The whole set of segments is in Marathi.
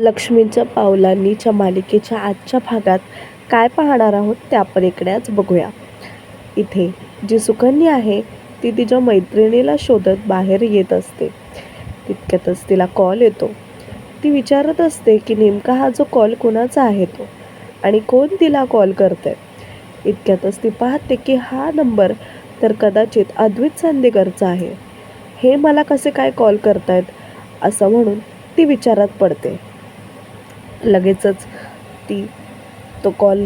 लक्ष्मीच्या पावलांनीच्या मालिकेच्या आजच्या भागात काय पाहणार आहोत ते आपण इकडेच बघूया. इथे जी सुकन्या आहे ती तिच्या मैत्रिणीला शोधत बाहेर येत असते. तितक्यातच तिला कॉल येतो. ती विचारत असते की नेमका हा जो कॉल कोणाचा आहे तो? आणि कोण तिला कॉल करते इतक्यातच ती पाहते की हा नंबर तर कदाचित अद्वित सांदेकरचा आहे. हे मला कसे काय कॉल करतायत? असं म्हणून ती विचारात पडते. लगेचच ती तो कॉल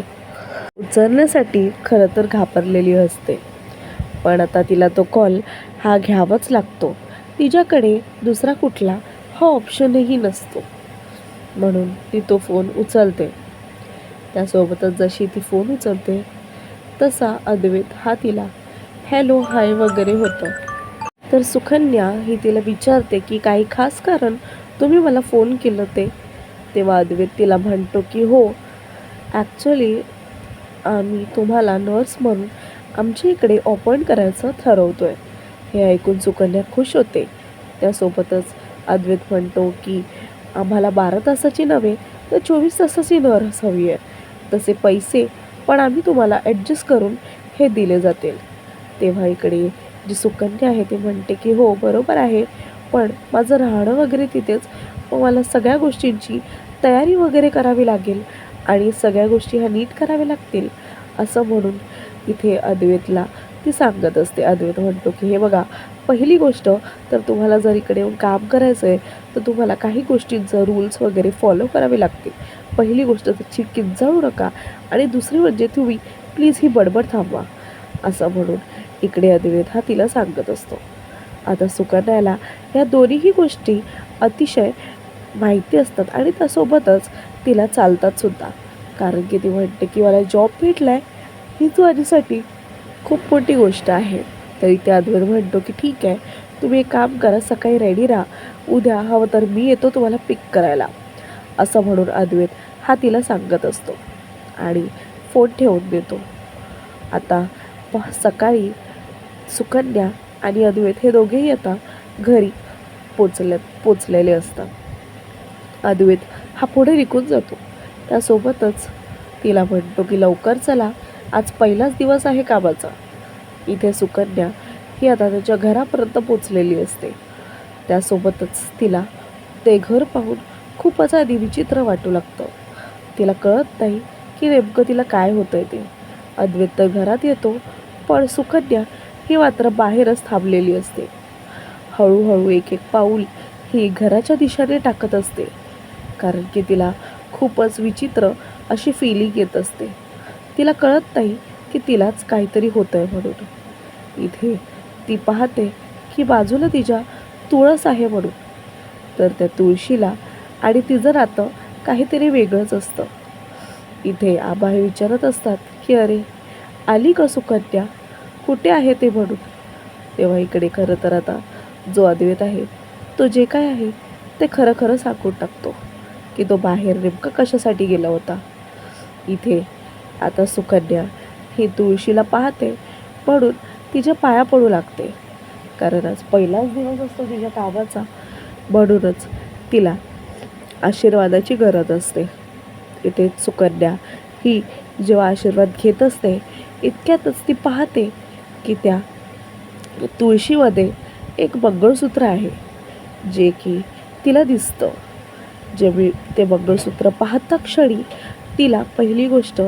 उचलण्यासाठी खरं तर घाबरलेली असते. पण आता तिला तो कॉल हा घ्यावाच लागतो. तिच्याकडे दुसरा कुठला हा ऑप्शनही नसतो. म्हणून ती तो फोन उचलते. त्यासोबतच जशी ती फोन उचलते तसा अद्वैत हा तिला हॅलो हाय वगैरे होतं. तर सुकन्या ही तिला विचारते की काही खास कारण तुम्ही मला फोन केलं ते तेव्हा अद्वैत तिला म्हणतो की हो ॲक्च्युली आम्ही तुम्हाला नर्स म्हणून आमच्या इकडे अपॉइंट करायचं ठरवतो आहे हे ऐकून सुकन्या खुश होते. त्यासोबतच अद्वैत म्हणतो की आम्हाला बारा तासाची नव्हे तर चोवीस तासाची नर्स हवी आहे. तसे पैसे पण आम्ही तुम्हाला ॲडजस्ट करून हे दिले जातील. तेव्हा इकडे जी सुकन्या आहे ती म्हणते की हो बरोबर आहे. पण माझं राहणं वगैरे तिथेच. मग मला सगळ्या गोष्टींची तयारी वगैरे करावी लागेल आणि सगळ्या गोष्टी ह्या नीट कराव्या लागतील असं म्हणून इथे अद्वैतला ती सांगत असते. अद्वैत म्हणतो की हे बघा पहिली गोष्ट तर तुम्हाला जर इकडे येऊन काम करायचं आहे तर तुम्हाला काही गोष्टींचं रूल्स वगैरे फॉलो करावे लागतील. पहिली गोष्ट तर चिक्कीत जाऊ नका आणि दुसरी म्हणजे तुम्ही प्लीज ही बडबड थांबवा असं म्हणून इकडे अद्वैत हा तिला सांगत असतो. आता सुकन्याला या दोन्हीही गोष्टी अतिशय माहिती असतात आणि त्यासोबतच तिला चालतात सुद्धा. कारण की ती म्हणते की मला जॉब भेटला आहे हीच माझ्यासाठी खूप मोठी गोष्ट आहे. तरी ते अद्वैत म्हणतो की ठीक आहे तुम्ही एक काम करा सकाळी रेडी राहा. उद्या हवं तर मी येतो तुम्हाला पिक करायला. असं म्हणून अद्वैत हा तिला सांगत असतो आणि फोन ठेवून देतो. आता सकाळी सुकन्या आणि अद्वैत हे दोघेही आता घरी पोचले पोचलेले असतात. अद्वैत हा पुढे निघून जातो. त्यासोबतच तिला म्हणतो की लवकर चला. आज पहिलाच दिवस आहे कामाचा. इथे सुकन्या ही आता त्याच्या घरापर्यंत पोचलेली असते. त्यासोबतच तिला ते घर पाहून खूपच आधी विचित्र वाटू लागतं. तिला कळत नाही की नेमकं तिला काय होतं ते. अद्वैत तर घरात येतो पण सुकन्या ही मात्र बाहेरच थांबलेली असते. हळूहळू एक एक पाऊल ही घराच्या दिशेने टाकत असते. कारण की तिला खूपच विचित्र अशी फिलिंग येत असते. तिला कळत नाही की तिलाच काहीतरी होतं आहे म्हणून. इथे ती पाहते की बाजूला तिच्या तुळस आहे म्हणून. तर त्या तुळशीला आणि तिचं नातं काहीतरी वेगळंच असतं. इथे आबा हे विचारत असतात की अरे आली का सुकन्या? कुठे आहे ते म्हणून? तेव्हा इकडे खरं तर आता जो अद्वैत आहे तो जे काय आहे ते खरं खरं सांगून टाकतो. की तो बाहेर नेमका कशासाठी गेला होता? इथे आता सुकन्या ही तुळशीला पाहते म्हणून तिच्या पाया पडू लागते. कारण आज पहिलाच दिवस असतो तिच्या कामाचा म्हणूनच तिला आशीर्वादाची गरज असते. इथे सुकन्या ही जेव्हा आशीर्वाद घेत असते इतक्यातच ती पाहते की त्या तुळशीमध्ये एक मंगळसूत्र आहे जे की तिला दिसतं. जे मी ते मंगळसूत्र पाहता क्षणी तिला पहिली गोष्ट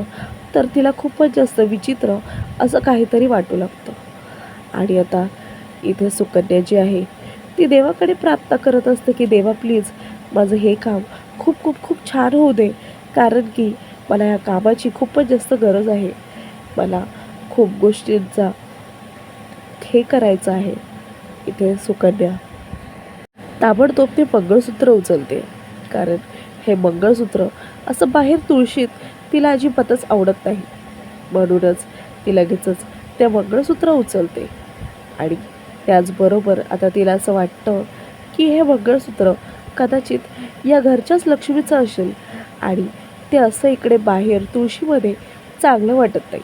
तर तिला खूपच जास्त विचित्र असं काहीतरी वाटू लागतं. आणि आता इथे सुकन्या जी आहे ती देवाकडे प्रार्थना करत असते की देवा प्लीज माझं हे काम खूप खूप खूप छान होऊ दे कारण की मला या कामाची खूपच जास्त गरज आहे. मला खूप गोष्टींचा हे करायचं आहे. इथे सुकन्या ताबडतोब ते मंगळसूत्र उचलते. कारण हे मंगळसूत्र असं बाहेर तुळशीत तिला अजिबातच आवडत नाही. म्हणूनच ती लगेचच ते मंगळसूत्र उचलते. आणि त्याचबरोबर आता तिला असं वाटतं की हे मंगळसूत्र कदाचित या घरच्याच लक्ष्मीचं असेल आणि ते असं इकडे बाहेर तुळशीमध्ये चांगलं वाटत नाही.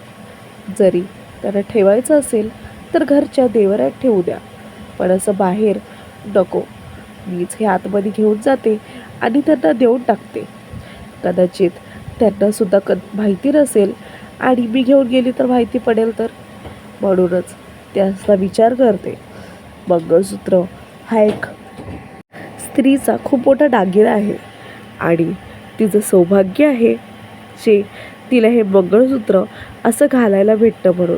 जरी त्यांना ठेवायचं असेल तर घरच्या देवरात ठेवू द्या. पण असं बाहेर नको. मीच हे आतमध्ये घेऊन जाते आणि त्यांना देऊन टाकते. कदाचित त्यांना सुद्धा क माहिती नसेल आणि मी घेऊन गेली तर माहिती पडेल तर? म्हणूनच त्याचा विचार करते. मंगळसूत्र हा एक स्त्रीचा खूप मोठा दागिना आहे आणि तिचं सौभाग्य आहे जे तिला हे मंगळसूत्र असं घालायला भेटतं म्हणून.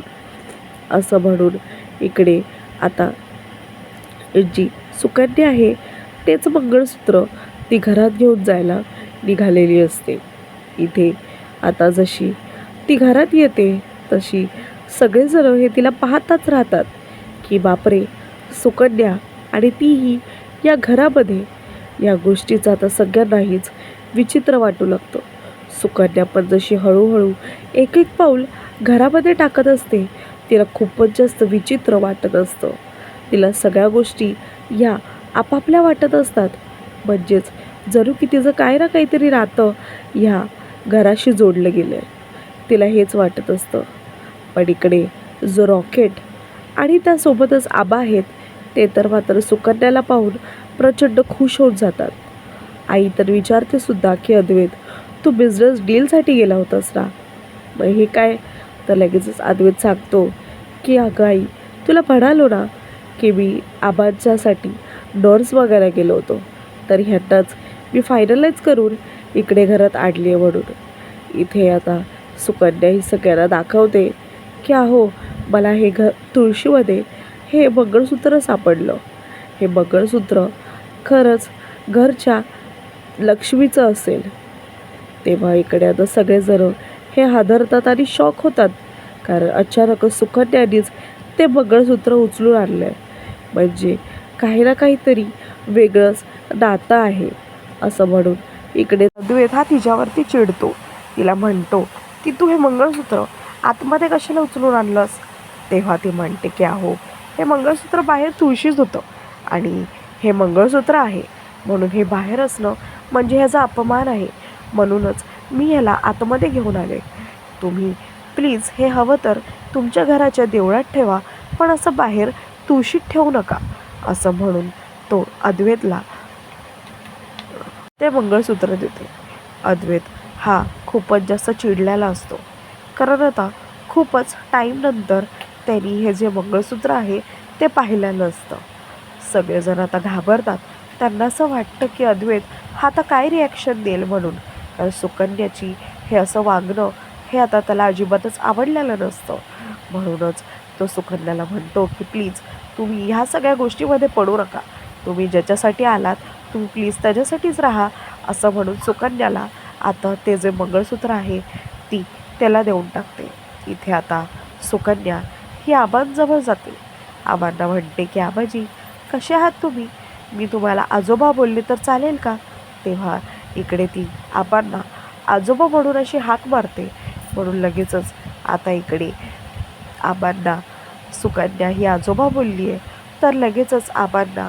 असं म्हणून इकडे आता जी सुकन्या आहे तेच मंगळसूत्र ती घरात घेऊन जायला निघालेली असते. इथे आता जशी ती घरात येते तशी सगळेजण हे तिला पाहताच राहतात की बापरे सुकन्या आणि तीही या घरामध्ये या गोष्टीचा आता सगळ्यांनाहीच विचित्र वाटू लागतं. सुकन्या पण जशी हळूहळू एक एक पाऊल घरामध्ये टाकत असते तिला खूपच जास्त विचित्र वाटत असतं. तिला सगळ्या गोष्टी या आपापल्या वाटत असतात. म्हणजेच जणू की तिचं काय ना काहीतरी राहतं ह्या घराशी जोडलं गेलं आहे तिला हेच वाटत असतं. पण इकडे जो रॉकेट आणि त्यासोबतच आबा आहेत ते तर मात्र सुकन्याला पाहून प्रचंड खुश होत जातात. आई तर विचारते सुद्धा की अद्वैत तू बिझनेस डीलसाठी गेला होतास ना? मग हे काय? तर लगेचच अद्वैत सांगतो की अगं आई तुला म्हणालो ना की मी आबांच्यासाठी नर्स बघायला गेलो होतो. तर ह्यांनाच मी फायनलाइज करून इकडे घरात आडली आहे म्हणून. इथे आता सुकन्या ही सगळ्यांना दाखवते की अहो मला हे घर तुळशीमध्ये हे मंगळसूत्र सापडलं. हे मंगळसूत्र खरंच घरच्या लक्ष्मीचं असेल. तेव्हा इकडे आता सगळेजण हे हादरतात आणि शॉक होतात. कारण अचानकच सुकन्यानीच ते मंगळसूत्र उचलून आणलं आहे म्हणजे काही ना काहीतरी वेगळंच नातं आहे असं म्हणून इकडे द्वेत हा तिच्यावरती चिडतो. तिला म्हणतो की तू हे मंगळसूत्र आतमध्ये कशाला उचलून आणलंस? तेव्हा ती म्हणते की अहो हे मंगळसूत्र बाहेर तुळशीच होतं आणि हे मंगळसूत्र आहे. म्हणून हे बाहेर असणं म्हणजे ह्याचा अपमान आहे. म्हणूनच मी ह्याला आतमध्ये घेऊन आले. तुम्ही प्लीज हे हवं तर तुमच्या घराच्या देवळात ठेवा पण असं बाहेर तुळशीत ठेवू नका. असं म्हणून तो अद्वैतला ते मंगळसूत्र देते. अद्वैत हा खूपच जास्त चिडलेला असतो. कारण आता खूपच टाईम नंतर त्यांनी हे जे मंगळसूत्र आहे ते पाहिलेलं असतं. सगळेजण आता घाबरतात. त्यांना असं वाटतं की अद्वैत हा आता काय रिॲक्शन देईल म्हणून. कारण सुकन्याची हे असं वागणं हे आता त्याला अजिबातच आवडलेलं नसतं. म्हणूनच तो सुकन्याला म्हणतो की प्लीज तुम्ही ह्या सगळ्या गोष्टीमध्ये पडू नका. तुम्ही ज्याच्यासाठी आलात तुम्ही प्लीज त्याच्यासाठीच राहा असं म्हणून सुकन्याला आता ते जे मंगळसूत्र आहे ती त्याला देऊन टाकते. इथे आता सुकन्या ही आबांजवळ जाते. आबांना म्हणते की आबाजी कसे आहात तुम्ही? मी तुम्हाला आजोबा बोलले तर चालेल का? तेव्हा इकडे ती आबांना आजोबा म्हणून अशी हाक मारते. म्हणून लगेचच आता इकडे आबांना सुकन्या ही आजोबा बोलली आहे तर लगेचच आबांना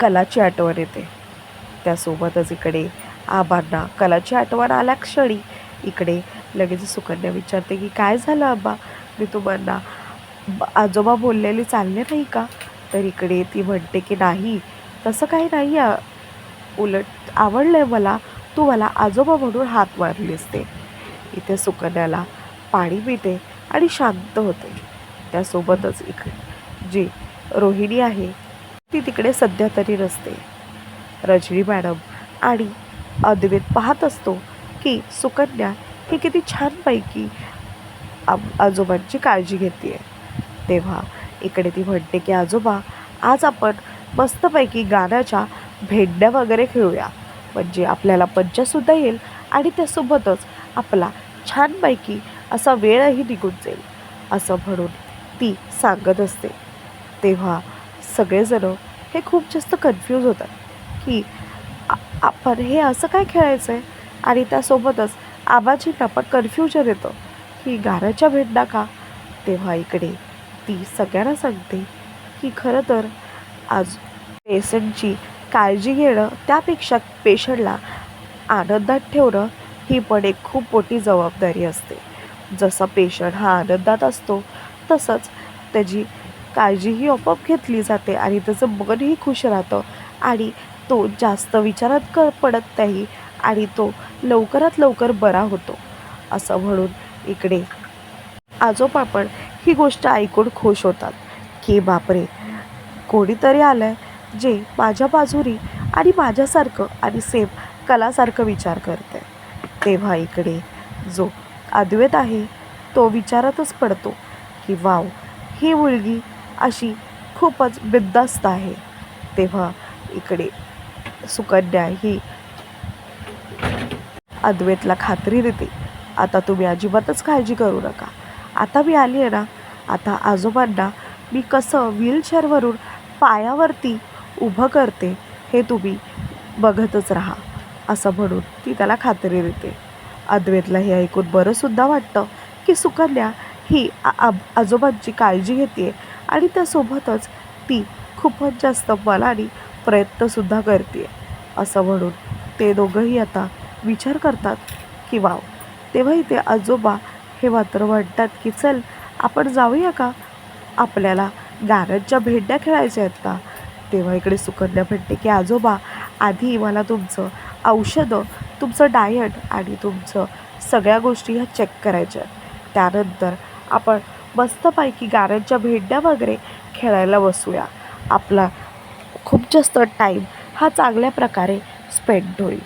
कलाची आठवण येते. त्यासोबतच इकडे आबांना कलाची आठवण आल्या क्षणी इकडे लगेच सुकन्या विचारते की काय झालं आबा? मी तुम्हाला आजोबा बोललेली चालले नाही का? तर इकडे ती म्हणते की नाही तसं काही नाही आ उलट आवडलं आहे मला. तू मला आजोबा म्हणून हात मारली असते इथे सुकन्याला पाणी पिते. आणि शांत होते. त्यासोबतच इकडे जी रोहिणी आहे ती तिकडे सध्या तरी नसते रजनी मॅडम आणि अद्वैत पाहत असतो की सुकन्या ही किती छानपैकी आजोबांची काळजी घेते तेव्हा इकडे ती म्हणते की आजोबा आज आपण मस्तपैकी गाण्याच्या भेंड्या वगैरे खेळूया. म्हणजे आपल्याला मज्जासुद्धा येईल आणि त्यासोबतच आपला छानपैकी असा वेळही निघून जाईल असं म्हणून ती सांगत असते. तेव्हा सगळेजण हे खूप जास्त कन्फ्यूज होतात की आपण हे असं काय खेळायचं आहे आणि त्यासोबतच आबाजींना पण कन्फ्युजन येतं की गाण्याच्या भेंडा का तेव्हा इकडे ती सगळ्यांना सांगते की खरं तर आज पेशंटची काळजी घेणं त्यापेक्षा पेशंटला आनंदात ठेवणं ही पण एक खूप मोठी जबाबदारी असते. जसा पेशंट हा आनंदात असतो तसंच त्याची काळजीही आपोआप घेतली जाते आणि त्याचं मनही खुश राहतं. आणि तो जास्त विचारात क पडत नाही आणि तो लवकरात लवकर बरा होतो. असं म्हणून इकडे आजोबा पण ही गोष्ट ऐकून खुश होतात की बापरे कोणीतरी आलं आहे जे माझ्या बाजूरी आणि माझ्यासारखं आणि सेम कलासारखं विचार करते तेव्हा इकडे जो अद्वैत आहे तो विचारातच पडतो की वाव ही मुलगी अशी खूपच बिद्दास्त आहे. तेव्हा इकडे सुकन्या ही अद्वैतला खात्री देते. आता तुम्ही अजिबातच काळजी करू नका. आता मी आली आहे ना आता आजोबांना मी कसं व्हीलचेअरवरून पायावरती उभं करते हे तुम्ही बघतच राहा असं म्हणून ती त्याला खात्री देते. अद्वैतला हे ऐकून बरंसुद्धा वाटतं की सुकन्या ही आ- आब- आजोबांची काळजी घेते आणि त्यासोबतच ती खूपच जास्त मनाने प्रयत्नसुद्धा करते असं म्हणून ते दोघंही आता विचार करतात की वाव तेव्हा इथे आजोबा हे मात्र म्हणतात की चल आपण जाऊया का? आपल्याला गाऱ्यांच्या भेंड्या खेळायच्या आहेत का? तेव्हा इकडे सुकन्या म्हणते की आजोबा आधी मला तुमचं औषधं तुमचं डायट आणि तुमचं सगळ्या गोष्टी ह्या चेक करायच्या. त्यानंतर आपण मस्तपैकी गाण्यांच्या भेंड्या वगैरे खेळायला बसूया. आपला खूप जास्त टाईम हा चांगल्या प्रकारे स्पेंड होईल.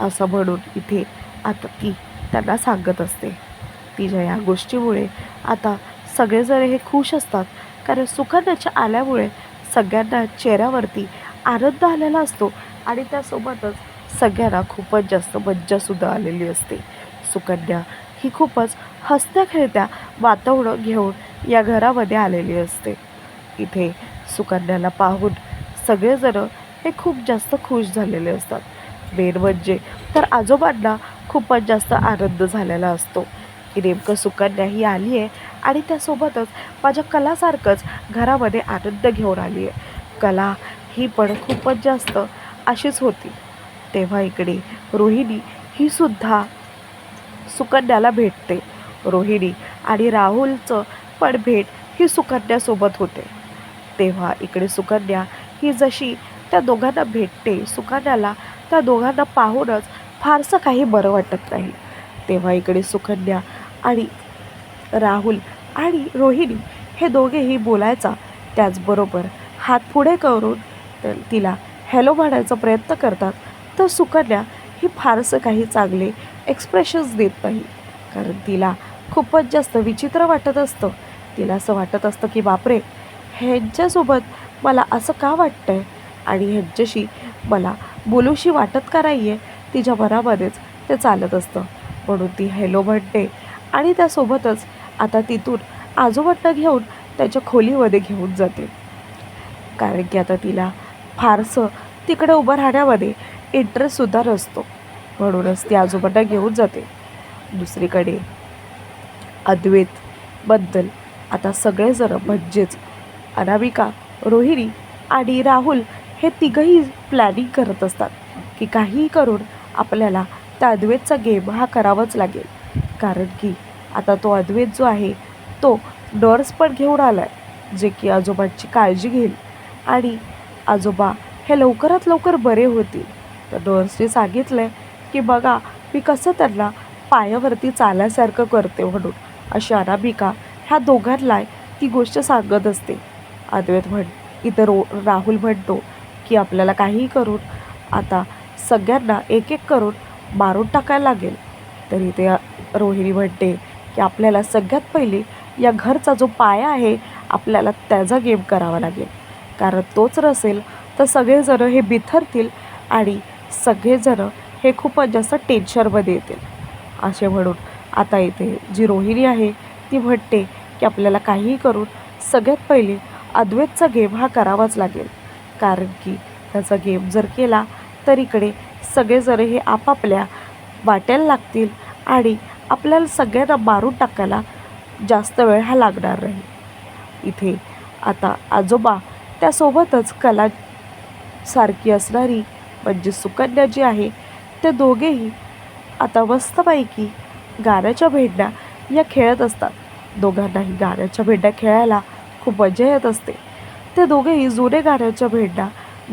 असं म्हणून इथे आता ती त्यांना सांगत असते. तिच्या या गोष्टीमुळे आता सगळेजण हे खुश असतात. कारण सुकन्याच्या आल्यामुळे सगळ्यांना चेहऱ्यावरती आनंद आलेला असतो आणि त्यासोबतच सगळ्यांना खूपच जास्त मज्जासुद्धा आलेली असते. सुकन्या ही खूपच हसत्या खेळत्या वातावरण घेऊन या घरामध्ये आलेली असते. इथे सुकन्याला पाहून सगळेजण हे खूप जास्त खुश झालेले असतात. मेन म्हणजे तर आजोबांना खूपच जास्त आनंद झालेला असतो. की नेमकं सुकन्या ही आली आहे आणि त्यासोबतच माझ्या कलासारखंच घरामध्ये आनंद घेऊन आली आहे. कला ही पण खूपच जास्त अशीच होती. तेव्हा इकडे रोहिणी ही सुद्धा सुकन्याला भेटते. रोहिणी आणि राहुलचं पण भेट ही सुकन्यासोबत होते. तेव्हा इकडे सुकन्या ही जशी त्या दोघांना भेटते सुकन्याला त्या दोघांना पाहूनच फारसं काही बरं वाटत नाही. तेव्हा इकडे सुकन्या आणि राहुल आणि रोहिणी हे दोघेही बोलायचा त्याचबरोबर हात पुढे करून तिला हॅलो म्हणायचा प्रयत्न करतात. तर सुकन्या ही फारसं काही चांगले एक्सप्रेशन्स देत नाही. कारण तिला खूपच जास्त विचित्र वाटत असतं. तिला असं वाटत असतं की बापरे ह्यांच्यासोबत मला असं का वाटतं आहे आणि ह्यांच्याशी मला बोलूशी वाटत का नाही आहे तिच्या मनामध्येच ते चालत असतं. म्हणून ती हॅलो म्हणते आणि त्यासोबतच आता तिथून आजोबांना घेऊन त्याच्या खोलीमध्ये घेऊन जाते. कारण की आता तिला फारसं तिकडे उभं राहण्यामध्ये इंटरेस्टसुद्धा रचतो. म्हणूनच ती आजोबांना घेऊन जाते. दुसरीकडे अद्वैतबद्दल आता सगळेजण म्हणजेच अनामिका रोहिणी आणि राहुल हे तिघंही प्लॅनिंग करत असतात की काहीही करून आपल्याला त्या अद्वैतचा गेम हा करावाच लागेल. कारण की आता तो अद्वैत जो आहे तो नर्स पण घेऊन आला आहे जे की आजोबांची काळजी घेईल. आणि आजोबा हे लवकरात लवकर बरे होतील. तर डोन्सने सांगितलं आहे की बघा मी कसं त्यांना पायावरती चालायसारखं करते म्हणून. अशी अनामिका ह्या दोघांना ती गोष्ट सांगत असते. अद्वैत म्हण इथं रो राहुल म्हणतो की आपल्याला काहीही करून आता सगळ्यांना एक एक करून मारून टाकायला लागेल. तरी ते रोहिणी म्हणते की आपल्याला सगळ्यात पहिले या घरचा जो पाया आहे आपल्याला त्याचा गेम करावा लागेल. कारण तोच नसेल तर सगळेजणं हे बिथरतील आणि सगळेजणं हे खूपच जास्त टेन्शनमध्ये येतील. असे म्हणून आता इथे जी रोहिणी आहे ती म्हणते की आपल्याला काहीही करून सगळ्यात पहिले अद्वैतचा गेम हा करावाच लागेल. कारण की त्याचा गेम जर केला तर इकडे सगळेजण हे आपापल्या वाट्याला लागतील आणि आपल्याला सगळ्यांना मारून टाकायला जास्त वेळ हा लागणार नाही. इथे आता आजोबा त्यासोबतच कला सारखी असणारी म्हणजे सुकन्या जी आहे ते दोघेही आता मस्तपैकी गाण्याच्या भेंड्या या खेळत असतात. दोघांनाही गाण्याच्या भेंड्या खेळायला खूप मजा येत असते. ते दोघेही जुने गाण्याच्या भेंड्या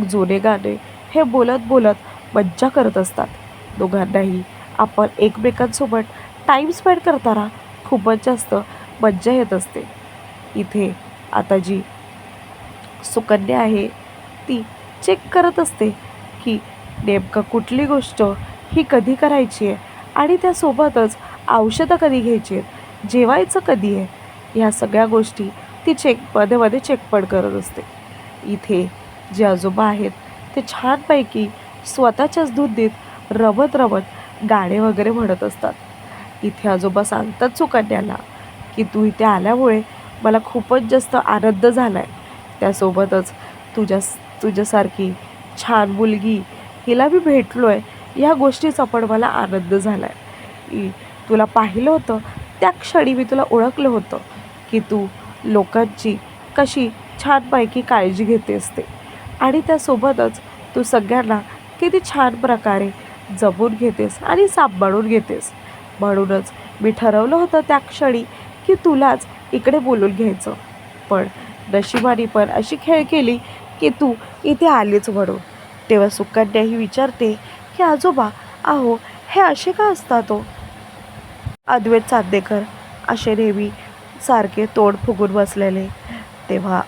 जुने गाणे हे बोलत बोलत मज्जा करत असतात. दोघांनाही आपण एकमेकांसोबत टाईम स्पेंड करताना खूपच जास्त मज्जा येत असते. इथे आता जी सुकन्या आहे ती चेक करत असते की नेमकं कुठली गोष्ट ही कधी करायची आहे आणि त्यासोबतच औषधं कधी घ्यायची आहेत जेवायचं कधी आहे ह्या सगळ्या गोष्टी ती चेकमध्ये मध्ये चेकपड करत असते. इथे जे आजोबा आहेत ते छानपैकी स्वतःच्याच धुंदीत रमत रमत गाणे वगैरे म्हणत असतात. इथे आजोबा सांगतात सुकन्याला की तू इथे आल्यामुळे मला खूपच जास्त आनंद झाला आहे त्यासोबतच तुझ्या तुझ्यासारखी छान मुलगी हिला मी भेटलो आहे या गोष्टीचा पण मला आनंद झाला आहे तुला पाहिलं होतं त्या क्षणी मी तुला ओळखलं होतं की तू लोकांची कशी छानपैकी काळजी घेते असते. आणि त्यासोबतच तू सगळ्यांना किती छान प्रकारे जपून घेतेस आणि सांभाळून घेतेस. म्हणूनच मी ठरवलं होतं त्या क्षणी की तुलाच इकडे बोलून घ्यायचं. पण नशिबाने पण अशी खेळ केली की तू इथे आलीच म्हणून. तेव्हा सुकन्या ही विचारते की आजोबा आहो हे असे का असतात हो? अद्वैत चांदेकर असे नेहमी सारखे तोंड फुगून बसलेले. तेव्हा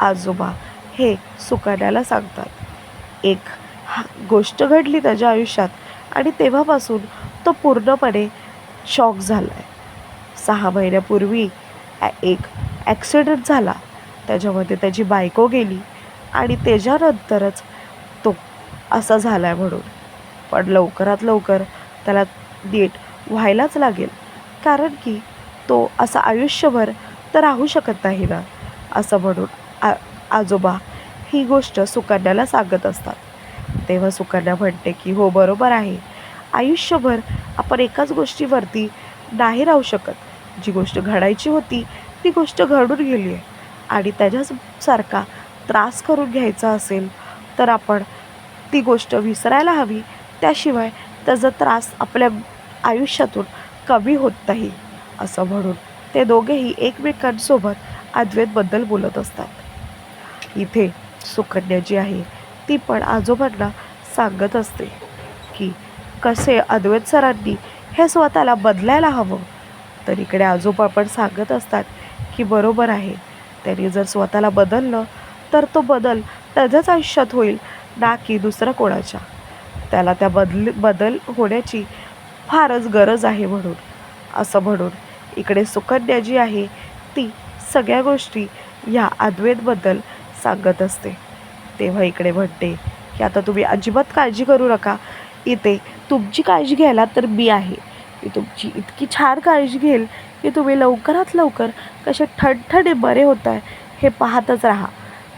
आजोबा हे सुकन्याला सांगतात एक हा गोष्ट घडली त्याच्या आयुष्यात आणि तेव्हापासून तो पूर्णपणे शॉक झाला आहे सहा महिन्यापूर्वी एक ॲक्सिडेंट झाला. त्याच्यामध्ये त्याची बायको गेली. आणि त्याच्यानंतरच तो असा झाला आहे म्हणून. पण लवकरात लवकर त्याला नीट व्हायलाच लागेल. कारण की तो असं आयुष्यभर तर राहू शकत नाही ना असं म्हणून आ आजोबा ही गोष्ट सुकन्याला सांगत असतात. तेव्हा सुकन्या म्हणते की हो बरोबर आहे. आयुष्यभर आपण एकाच गोष्टीवरती नाही राहू शकत. जी गोष्ट घडायची होती ती गोष्ट घडून गेली आहे आणि त्याच्यासारखा त्रास करून घ्यायचा असेल तर आपण ती गोष्ट विसरायला हवी. त्याशिवाय त्याचा त्रास आपल्या आयुष्यातून कमी होत नाही असं म्हणून ते दोघेही एकमेकांसोबत अद्वैतबद्दल बोलत असतात. इथे सुकन्या जी आहे ती पण आजोबांना सांगत असते की कसे अद्वैत सरांनी हे स्वतःला बदलायला हवं? तर इकडे आजोबा पण सांगत असतात की बरोबर आहे त्यांनी जर स्वतःला बदललं तर तो बदल त्याच्याच आयुष्यात होईल ना की दुसऱ्या कोणाच्या. त्याला त्या बदल बदल होण्याची फारच गरज आहे म्हणून. असं म्हणून इकडे सुकन्या जी आहे ती सगळ्या गोष्टी ह्या अद्वैतबद्दल सांगत असते. तेव्हा इकडे म्हणते की आता तुम्ही अजिबात काळजी करू नका. इथे तुमची काळजी घ्यायला तर मी आहे. मी तुमची इतकी छान काळजी घेईल की तुम्ही लवकरात लवकर कसे ठणठणे बरे होत आहे हे पाहतच राहा.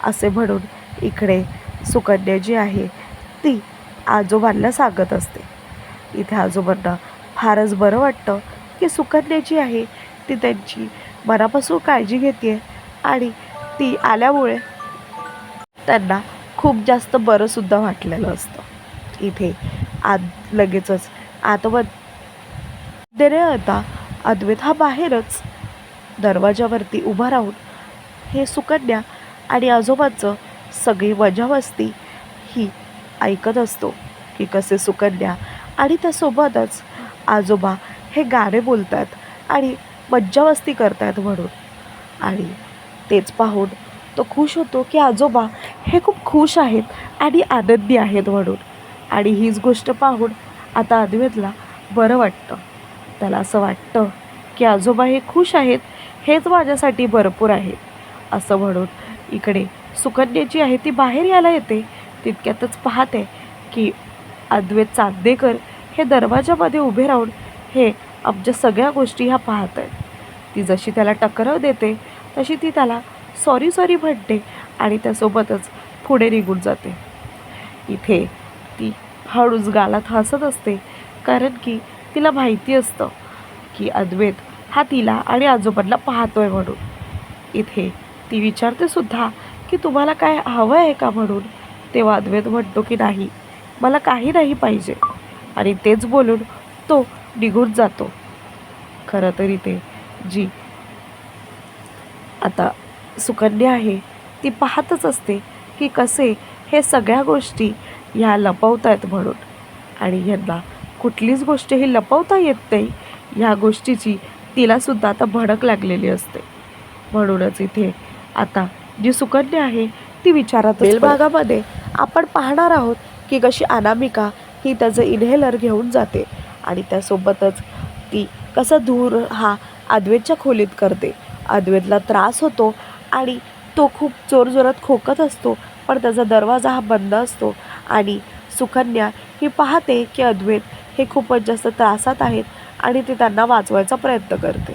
असे म्हणून इकडे सुकन्या जी आहे ती आजोबांना सांगत असते. इथे आजोबांना फारच बरं वाटतं की सुकन्या जी आहे ती त्यांची मनापासून काळजी घेते आणि ती आल्यामुळे त्यांना खूप जास्त बरंसुद्धा वाटलेलं असतं. इथे आत लगेचच आतमध्ये देणे आता अद्वैत हा बाहेरच दरवाजावरती उभा राहून हे सुकन्या आणि आजोबांचं सगळी वजावस्ती ही ऐकत असतो की कसे सुकन्या आणि त्यासोबतच आजोबा हे गाणे बोलतात आणि मज्जामस्ती करतात म्हणून. आणि तेच पाहून तो खुश होतो की आजोबा हे खूप खुश आहेत आणि आनंदी आहेत म्हणून. आणि हीच गोष्ट पाहून आता अद्वैतला बरं वाटतं. त्याला असं वाटतं की आजोबा हे खुश आहेत हेच माझ्यासाठी भरपूर आहे असं म्हणून इकडे. सुकन्या जी आहे ती बाहेर यायला येते. तितक्यातच पाहते की अद्वैत चांदेकर हे दरवाजामध्ये उभे राहून हे आमच्या सगळ्या गोष्टी ह्या पाहत आहेत. ती जशी त्याला टकराव देते तशी ती त्याला सॉरी सॉरी म्हणते आणि त्यासोबतच पुढे निघून जाते. इथे ती हळूच गालात हसत असते कारण की तिला माहिती असतं की अद्वैत हा तिला आणि आजोबांना पाहतोय म्हणून. इथे ती विचारते सुद्धा की तुम्हाला काय हवं आहे का म्हणून? तेव्हा अद्वैत म्हणतो की नाही मला काही नाही पाहिजे. आणि तेच बोलून तो निघून जातो. खरं तर इथे जी आता सुकन्या आहे ती पाहतच असते की कसे हे सगळ्या गोष्टी ह्या लपवत आहेत म्हणून. आणि यांना कुठलीच गोष्ट ही लपवता येत नाही ह्या गोष्टीची तिलासुद्धा आता भडक लागलेली असते. म्हणूनच इथे आता जी सुकन्या आहे ती विचारात भागामध्ये आपण पाहणार आहोत की कशी अनामिका ही त्याचं इन्हेलर घेऊन जाते आणि त्यासोबतच ती कसा धूर हा अद्वैतच्या खोलीत करते. अद्वैतला त्रास होतो आणि तो खूप जोरजोरात खोकत असतो पण त्याचा दरवाजा हा बंद असतो आणि सुकन्या ही पाहते की अद्वैत हे खूपच जास्त त्रासात आहेत आणि ते त्यांना वाचवायचा प्रयत्न करते.